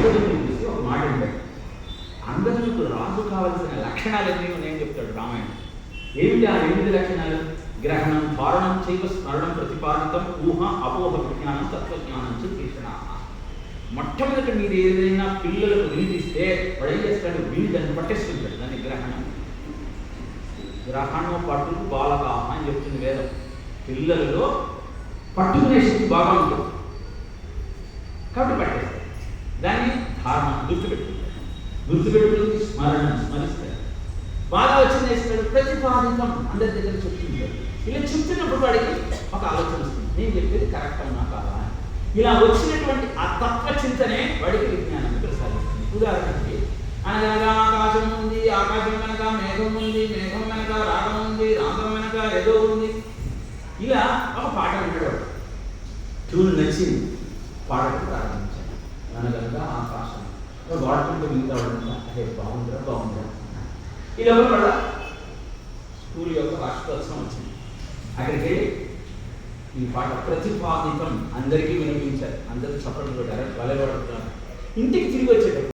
అంగదుని చూసి ఒక మాట అంటాడు అంగదునికి రాజు కావలసిన లక్షణాలు ఎన్ని ఉన్నాయని చెప్తాడు రామాయణం. ఏమిటి ఆ ఎనిమిది లక్షణాలు? గ్రహణం ధారణం చైవ స్మరణం ప్రతిపాదితం ఊహ అపోహ విజ్ఞానం తత్వజ్ఞానం చ తీక్షణ మొట్టమొదట మీరు ఏదైనా పిల్లలకు వినిపిస్తే వాడు ఏం చేస్తాడు? విని దాన్ని పట్టేసుకుంటాడు దాన్ని గ్రహణం. గ్రహణం పట్టు బాలకాహ అని చెప్తుంది వేదం. పిల్లలలో పట్టుకునే శక్తి బాగా ఉంటుంది. కాబట్టి దాన్ని ధారణ గుర్తుపెట్టుకుంటారు గుర్తుపెట్టుకుని స్మరణ స్మరిస్తారు. బాగా వచ్చింది ఇస్తాడు ప్రతిపాదితం అందరి దగ్గర చెప్తుంటారు. ఇలా చెప్తున్నప్పుడు వాడికి ఒక ఆలోచన వస్తుంది. నేను చెప్పేది కరెక్ట్ అన్నా కాదా అని. ఇలా వచ్చినటువంటి ఆ తత్వ చింతనే వాడికి విజ్ఞానాన్ని ప్రసాదిస్తుంది. ఉదాహరణకి అనగా ఆకాశం ఉంది ఆకాశం వెనక మేఘం ఉంది మేఘం వెనక రాగం ఉంది రాగం వెనక ఏదో ఉంది. ఇలా ఒక పాట వింటాడు ట్యూన్ నచ్చింది. పాడటం ప్రారంభించాను వాడుకుంటూ మిగతా వాడు అదే బాగుందిరా బాగుందిరా లోపల మళ్ళా స్కూల్ యొక్క వార్షికోత్సవం వచ్చింది అక్కడికి వెళ్ళి ఈ పాట ప్రతిపాదితం అందరికీ వినిపించారు అందరూ చప్పట్లు కొట్టారు వాళ్ళే వాడుతున్నారు ఇంటికి తిరిగి వచ్చేటప్పుడు